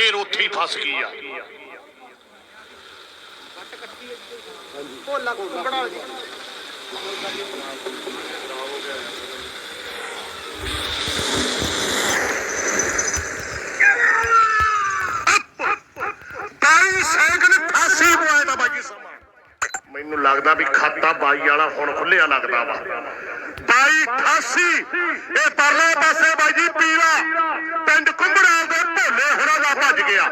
ਫੇਰ ਉੱਥੇ ਹੀ ਫਸ ਗਈ ਆ। ਭੋਲਾ ਕੁੰਬੜਾ ਜੀ ਬਾਈ ਸੈਕਿੰਡ 88 ਪੁਆਇੰਟ ਆ ਬਾਈ ਸਮਾਂ। ਮੈਨੂੰ ਲੱਗਦਾ ਵੀ ਖਾਤਾ ਬਾਈ ਵਾਲਾ ਹੁਣ ਖੁੱਲਿਆ ਲੱਗਦਾ ਵਾ। ਬਾਈ 88 ਇਹ ਪਰਲੇ ਪਾਸੇ ਬਾਈ ਜੀ ਪੀਲਾ। ਪਿੰਡ ਕੁੰਬੜਾਲ ਦੇ ਭੋਲੇ ਹੁਣਾਂ ਦਾ ਭੱਜ ਗਿਆ।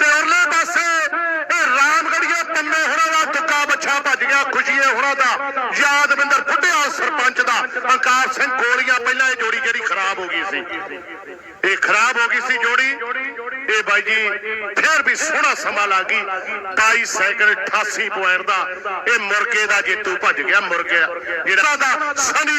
ਤੇ ਉਰਲੇ ਪਾਸੇ ਇਹ ਰਾਮਗੜੀਆ ਪੰਨੇ ਹੋਰਾਂ ਦਾ ਤੁੱਕਾ ਬੱਛਾ ਭੱਜ ਗਿਆ, ਖੁਸ਼ੀਏ ਹੋਰਾਂ ਦਾ। ਯਾਦਵਿੰਦਰ ਫੁੱਟਿਆ ਸਰਪੰਚ ਦਾ। ਅੰਕਾਰ ਸਿੰਘ ਗੋਲੀਆਂ ਪਹਿਲਾਂ ਇਹ ਜੋੜੀ ਜਿਹੜੀ ਖਰਾਬ ਹੋ ਗਈ ਸੀ। ਇਹ ਖਰਾਬ ਹੋ ਗਈ ਸੀ ਜੋੜੀ। ਇਹ ਬਾਈ ਜੀ, ਫਿਰ ਵੀ ਸੋਹਣਾ ਸਮਾਂ ਲੱਗੀ 22 ਸੈਕਿੰਡ 88 ਪੁਆਇੰਟ ਦਾ। ਇਹ ਮੁਰਗੇ ਦਾ ਜੇਤੂ ਭੱਜ ਗਿਆ, ਮੁਰਗੇ ਜਿਹੜਾ ਦਾ ਸਨੀ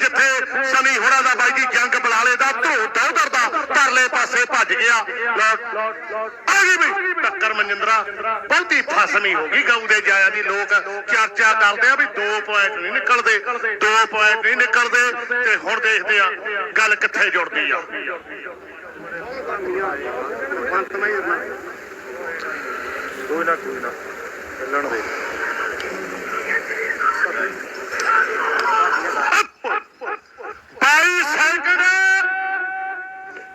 ਜਿੱਥੇ ਸਨੀ ਹੋਣਾ ਦਾ ਬਾਈ ਜੀ, ਜੰਗ ਬਲਾਲੇ ਦਾ ਧੋ ਦੌਦਰ ਦਾ ਪਰਲੇ ਪਾਸੇ ਭੱਜ ਗਿਆ। ਆ ਗਈ ਬਈ ਟੱਕਰ ਮਨਿੰਦਰਾ। ਬਹੁਤੀ ਫਸਮੀ ਹੋ ਗਈ ਗਊ ਦੇ ਜਾਇਆ ਦੀ। ਲੋਕ ਚਰਚਾ ਕਰਦੇ ਆ ਵੀ 2 ਪੁਆਇੰਟ ਨਹੀਂ ਨਿਕਲਦੇ 2 ਪੁਆਇੰਟ ਨਹੀਂ ਨਿਕਲਦੇ। ਤੇ ਹੁਣ ਦੇਖਦੇ ਆ, ਗੱਲ ਕਿੱਥੇ ਜੁੜਦੀ ਆ। ਪੰਤ ਮੈਂ ਕੋਈ ਨਾ ਕੋਈ ਨਾ ਚੱਲਣ ਦੇ ਬਾਈ ਸੈਕਿੰਡ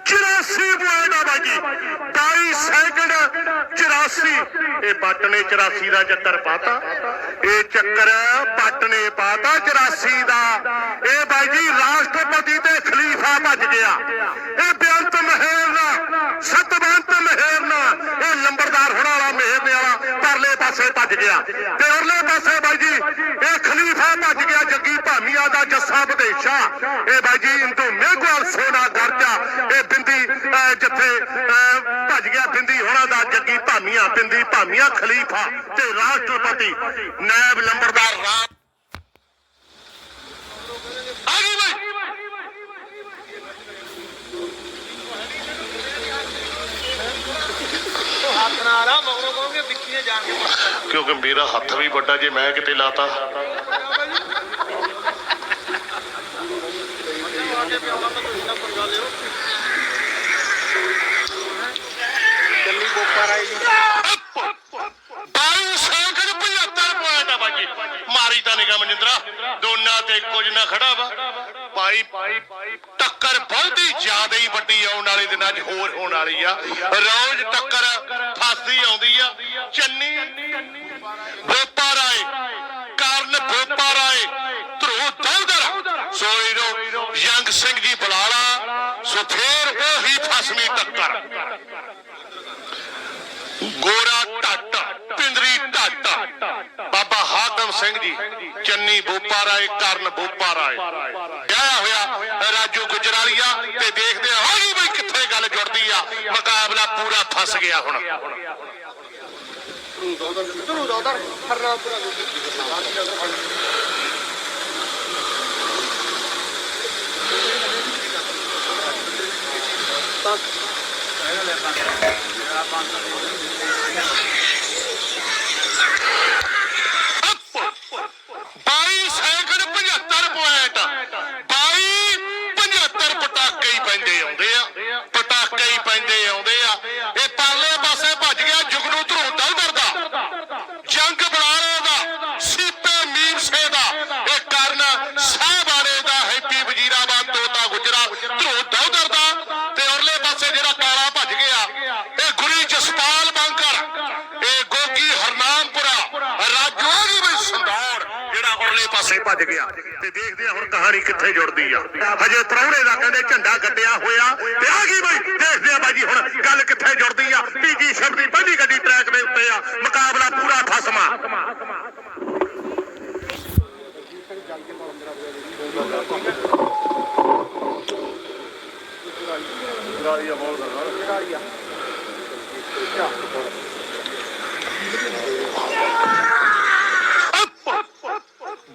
84 ਪੁਆਇੰਟ ਆ ਬਾਜੀ 22 ਸੈਕਿੰਡ 84 ਇਹ ਬੱਟ ਨੇ 84 ਦਾ ਚੱਕਰ ਪਾਤਾ ਇਹ ਚੱਕਰ ਪੱਟ ਨੇ ਪਾਤਾ 84 ਦਾ ਇਹ ਬਾਈ ਜੀ, ਰਾਸ਼ਟਰਪਤੀ ਤੇ ਖਲੀਫਾ ਭੱਜ ਗਿਆ ਇਹ ਬੇਅੰਤ ਮਹਿਰ ਨਾ ਸਤਵੰਤ ਮਹਿਰ ਨਾ ਇਹ ਲੰਬਰਦਾਰ ਹੋਣ ਵਾਲਾ ਮਹਿਰ ਨੇ ਵਾਲਾ ਪਰਲੇ ਪਾਸੇ ਭੱਜ ਗਿਆ। ਤੇ ਉਰਲੇ ਪਾਸੇ ਬਾਈ ਜੀ ਇਹ ਖਲੀਫਾ ਭੱਜ ਗਿਆ ਜੱਗੀ ਭਾਮੀਆਂ ਦਾ ਜੱਸਾ ਵਿਦੇਸ਼ਾ। ਇਹ ਬਾਈ ਜੀ ਇੰਦੂ ਮੇਘਵਾਲ ਸੋਨਾ ਗਰਜਾ। ਇਹ ਬਿੰਦੀ ਅਹ, ਜਿੱਥੇ ਭੱਜ ਗਿਆ ਬਿੰਦੀ ਹੋਣਾ ਦਾ ਜੱਗੀ ਭਾਮੀਆਂ ਬਿੰਦੀ ਭਾਮੀਆਂ ਖਲੀਫਾ ਤੇ ਰਾਸ਼ਟਰਪਤੀ ਨਾਇਬ ਲੰਬਰਦਾਰ ਰਾਮ ਆ ਗਈ ਬਾਈ ਹੱਥ ਨਾਲ ਆ ਮਗਰੋਂ ਕਹੋਗੇ ਵਿੱਕੀਆਂ ਜਾਣ ਕੇ ਪੱਕਾ ਕਿਉਂਕਿ ਮੇਰਾ ਹੱਥ ਵੀ ਵੱਡਾ ਜੇ ਮੈਂ ਕਿਤੇ ਲਾਤਾ। ਚੱਲੀ ਬੋਪਾ ਰਾਈ ਜੀ 22 ਸੈਕਿੰਡ 75 ਪੁਆਇੰਟ ਆ ਬਾਜੀ ਮਾਰੀ ਤਾਂ ਨਿਗਮ ਮਨਿੰਦਰਾ। ਦੋਨਾਂ ਤੇ ਕੁਝ ਨਾ ਖੜਾ ਵਾ। ਭਾਈ ਟੱਕਰ ਬਹੁਤੀ ਜ਼ਿਆਦਾ ਹੀ ਵੱਡੀ ਆਉਣ ਵਾਲੇ ਦਿਨਾਂ 'ਚ ਹੋਰ ਹੋਣ ਵਾਲੀ ਆ। ਰੋਜ਼ ਟੱਕਰ ਫਸਦੀ ਆਉਂਦੀ ਆ। ਚੰਨੀ ਗੋਪਾ ਰਾਏ ਕਰਨ ਗੋਪਾ ਰਾਏ ਧਰੂ ਦੌਦਰ ਸੋਇਰੋ ਯੰਗ ਸਿੰਘ ਜੀ ਬੁਲਾਲਾ, ਸੋ ਫੇਰ ਉਹੀ ਫਸਮੀ ਟੱਕਰ। ਗੋਰਾ ਢੱਟ ਪਿੰਦਰੀ ਢੱਟ ਬਾਬਾ ਹਾਕਮ ਸਿੰਘ ਜੀ ਚੰਨੀ ਬੋਪਾ ਰਾਏ ਕਰਨ ਬੋਪਾ ਰਾਏ ਵਿਆਹਿਆ ਹੋਇਆ ਰਾਜੂ ਗੁਜਰਾਲੀਆ ਤੇ ਦੇਖਦੇ ਆ ਹੋਈ ਬਈ ਕਿੱਥੇ ਗੱਲ ਜੁੜਦੀ ਆ? ਮੁਕਾਬਲਾ ਪੂਰਾ ਫਸ ਗਿਆ ਹੁਣ। ਧਰੂ ਦਾ ਉਧਰ ਹਰਨਾਮਪੁਰਾ ਬਾਈ ਸੈਕਿੰਡ 75 ਪੁਆਇੰਟ ਬਾਈ 75 ਪਟਾਕੇ ਹੀ ਪੈਂਦੇ ਆਉਂਦੇ ਆ ਪਟਾਕੇ ਹੀ ਪੈਂਦੇ ਆਉਂਦੇ ਆ ਇਹ ਪਰਲੇ ਪਾਸੇ ਭੱਜ ਗਿਆ ਜੁਗਨੂ ਧਰੋਂ ਦਲਦਰ ਦਾ ਜੰਗ ਬਲਾਲੇ ਦਾ ਸੀਪੇ ਮੀਰਸੇ ਦਾ ਇਹ ਕਰਨ ਸਾਹਿਬਾਨੇ ਦਾ ਹੈਪੀ ਵਜੀਰਾਬਾਦ ਤੋਤਾ ਗੁਜਰਾ ਧਰੋਂ ਦਲਦਰ ਦਾ ਤੇ ਉਰਲੇ ਪਾਸੇ ਜਿਹੜਾ ਕਾਲਾ ਭੱਜ ਗਿਆ ਇਹ ਗੁਰੀ ਜਸਪਾਲ ਬਾਂਕਰ ਇਹ ਗੋਗੀ ਹਰਨਾਮਪੁਰਾ ਰਾਜੂ ਆ ਗਈ ਬਈ ਸੰਦੌੜ ਜਿਹੜਾ ਉਰਲੇ ਭੱਜ ਗਿਆ ਤੇ ਦੇਖਦੇ ਆ ਹੁਣ ਕਹਾਣੀ ਕਿੱਥੇ ਜੁੜਦੀ ਆ। ਹਜੇ ਪ੍ਰਾਹੁਣੇ ਦਾ ਕਹਿੰਦੇ ਝੰਡਾ ਗੱਡਿਆ ਹੋਇਆ। ਤੇ ਆ ਗਈ ਬਈ, ਦੇਖਦੇ ਆ ਬਾਜੀ ਹੁਣ ਗੱਲ ਕਿੱਥੇ ਜੁੜਦੀ ਆ। ਤੀਜੀ ਸ਼ਬਦ ਪਹਿਲੀ ਗੱਡੀ ਟਰੈਕ ਦੇ ਉੱਤੇ ਆ। ਮੁਕਾਬਲਾ ਪੂਰਾ ਫਸਮਾ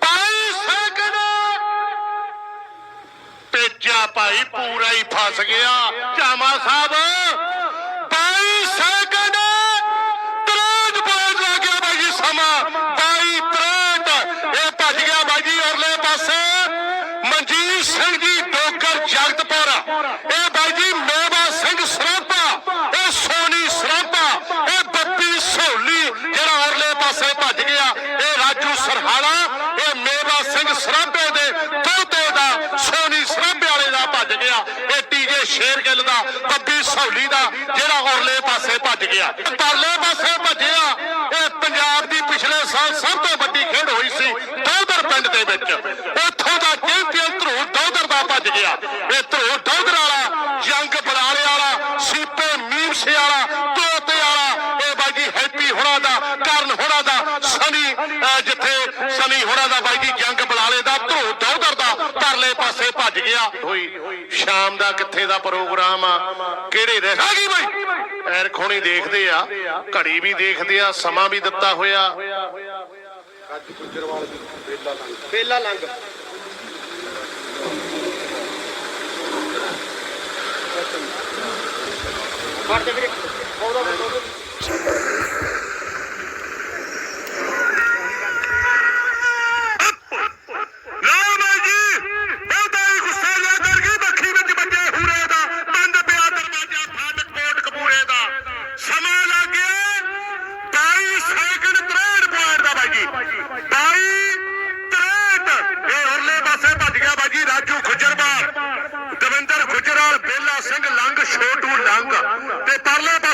ਬਾਈ ਸੈਕਿੰਡ ਪੇਜਾ ਭਾਈ ਪੂਰਾ ਹੀ ਫਸ ਗਿਆ। ਚਾਮਾ ਸਾਹਿਬ 22 ਸੈਕਿੰਡ। 63 ਪੁਆਇੰਟ ਲੱਗ ਗਿਆ ਬਾਈ ਜੀ ਸਮਾਂ। 22 63 ਇਹ ਭੱਜ ਗਿਆ ਬਾਈ ਜੀ ਅਰਲੇ ਪਾਸੇ। ਮਨਜੀਤ ਸਿੰਘ ਜੀ, ਡੋਗਰ ਜਗਤਪੁਰ। ਇਹ ਟੀਜੇ ਸ਼ੇਰ ਗਿੱਲ ਦਾ ਬੱਬੀ ਸੌਲੀ ਦਾ, ਜਿਹੜਾ ਔਰਲੇ ਪਾਸੇ ਭੱਜ ਗਿਆ। ਪਰਲੇ ਪਾਸੇ ਭੱਜਿਆ, ਇਹ ਪੰਜਾਬ ਦੀ ਪਿਛਲੇ ਸਾਲ ਸਭ ਤੋਂ ਪਾਸੇ ਭੱਜ ਗਿਆ। ਹੋਈ। ਸ਼ਾਮ ਦਾ ਕਿੱਥੇ ਦਾ ਪ੍ਰੋਗਰਾਮ ਆ? ਕਿਹੜੇ ਰਹਿ ਗਈ ਬਾਈ। ਐਰ ਖੋਣੀ ਦੇਖਦੇ ਆ। ਘੜੀ ਵੀ ਦੇਖਦੇ ਆ ਸਮਾਂ ਵੀ ਦਿੱਤਾ ਹੋਇਆ। ਲੰਗ ਫੜ ਦੇ ਵੀਰੇ। 22 63 ਪੁਆਇੰਟ ਦਾ ਬਾਈ ਜੀ 22 63 ਇਹ ਉਰਲੇ ਪਾਸੇ ਭੱਜ ਗਿਆ ਬਾਈ ਜੀ ਰਾਜੂ ਖੁੱਜਰਵਾਲ। ਦਵਿੰਦਰ ਗੁਜਰਾਲ ਬੇਲਾ ਸਿੰਘ ਲੰਗ ਛੋਟੂ ਲੰਗ ਤੇ ਪਰਲੇ ਪਾਸੇ